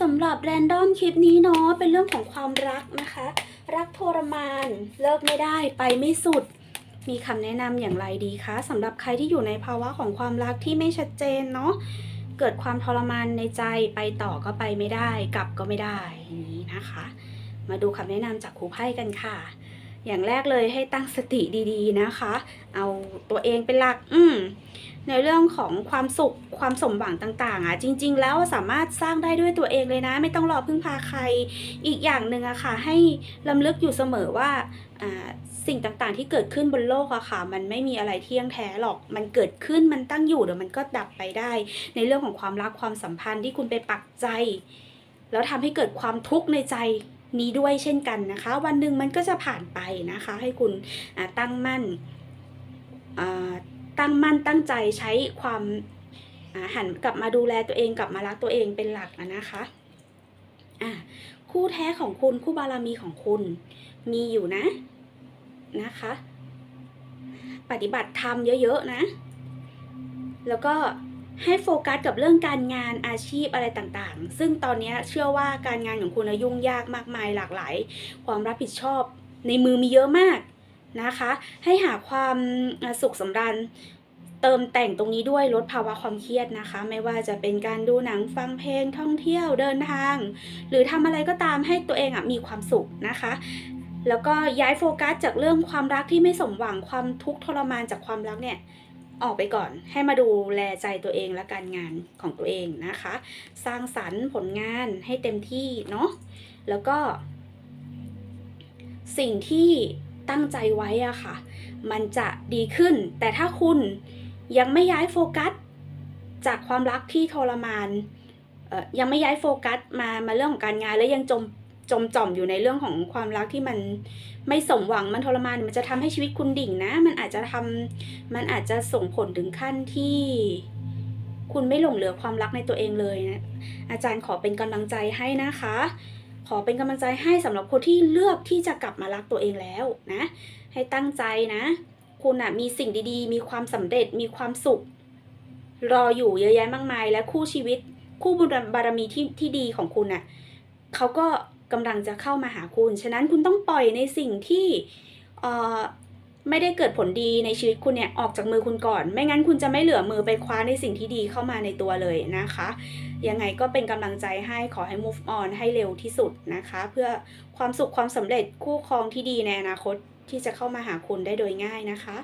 สำหรับแรนดอมคลิปนี้เนาะเป็นเรื่องของความรักนะคะ รักทรมานเลิกไม่ได้ไปไม่สุด มีคำแนะนำอย่างไรดีคะสำหรับใครที่อยู่ในภาวะของความรักที่ไม่ชัดเจนเนาะเกิดความทรมานในใจไปต่อก็ไปไม่ได้ กลับก็ไม่ได้นี้นะคะ มาดูคำแนะนำจากครูไพ่กันค่ะ อย่างแรกเลยให้ตั้งสติดีๆนะคะ เอาตัวเองเป็นหลัก อืมในเรื่องของความสุขความสมหวังต่าง ๆ อะ จริง ๆ แล้วสามารถสร้างได้ด้วยตัวเองเลยนะ ไม่ต้องรอพึ่งพาใคร อีกอย่างหนึ่งอะค่ะ ให้ลำลึกอยู่เสมอว่าสิ่งต่างๆ ที่เกิดขึ้นบนโลกอะค่ะ มันไม่มีอะไรเที่ยงแท้หรอก มันเกิดขึ้นมันตั้งอยู่เดี๋ยวมันก็ดับไปได้ ในเรื่องของความรักความสัมพันธ์ที่คุณไปปักใจ แล้วทำให้เกิดความทุกข์ในใจ นี้ด้วยเช่นกันนะคะ วันหนึ่งมันก็จะผ่านไปนะคะ ให้คุณตั้งมั่นตั้งมั่นตั้งใจใช้ความหันกลับมาดูแลตัวเองกลับมารักตัวเองเป็นหลักนะคะะคู่แท้ของคุณคู่บารมีของคุณมีอยู่นะนะคะ ปฏิบัติธรรมเยอะๆนะ แล้วก็ ให้โฟกัสกับเรื่องการงานอาชีพอะไรต่างๆ ซึ่งตอนนี้เชื่อว่าการงานของคุณนะยุ่งยากมากมายหลากหลาย ความรับผิดชอบในมือมีเยอะมากนะคะ ให้หาความสุขสำราญเติมแต่งตรงนี้ด้วยลดภาวะความเครียดนะคะ ไม่ว่าจะเป็นการดูหนังฟังเพลงท่องเที่ยวเดินทาง หรือทำอะไรก็ตามให้ตัวเองอะมีความสุขนะคะ แล้วก็ย้ายโฟกัสจากเรื่องความรักที่ไม่สมหวังความทุกข์ทรมานจากความรักเนี่ย ออกไปก่อนให้มาดูแลใจตัวเองและการงานของตัวเองนะคะ สร้างสรรค์ผลงานให้เต็มที่เนาะแล้วก็ สิ่งที่ตั้งใจไว้อะค่ะ มันจะดีขึ้น แต่ถ้าคุณยังไม่ย้ายโฟกัส จากความรักที่ทรมานยังไม่ย้ายโฟกัสมามาเรื่องของการงานแล้วยังจม จมจ่อมอยู่ในเรื่องของความรักที่มันไม่สมหวังมันทรมานมันจะทำให้ชีวิตคุณดิ่งนะ มันอาจจะทำมันอาจจะส่งผลถึงขั้นที่คุณไม่หลงเหลือความรักในตัวเองเลยนะอาจารย์ขอเป็นกำลังใจให้นะคะ ขอเป็นกำลังใจให้สำหรับคนที่เลือกที่จะกลับมารักตัวเองแล้วนะ ให้ตั้งใจนะ คุณอะมีสิ่งดีๆ มีความสำเร็จมีความสุข รออยู่เยอะแยะมากมาย และคู่ชีวิต คู่บุญบารมีที่ที่ดีของคุณอะเขาก็ กำลังจะเข้ามาหาคุณ ฉะนั้นคุณต้องปล่อยในสิ่งที่เอ่อไม่ได้เกิดผลดีในชีวิตคุณเนี่ยออกจากมือคุณก่อน ไม่งั้นคุณจะไม่เหลือมือไปคว้าในสิ่งที่ดีเข้ามาในตัวเลยนะคะ ยังไงก็เป็นกำลังใจให้ขอให้ move on ให้เร็วที่สุดนะคะ เพื่อความสุขความสำเร็จคู่ครองที่ดีในอนาคตที่จะเข้ามาหาคุณได้โดยง่ายนะคะ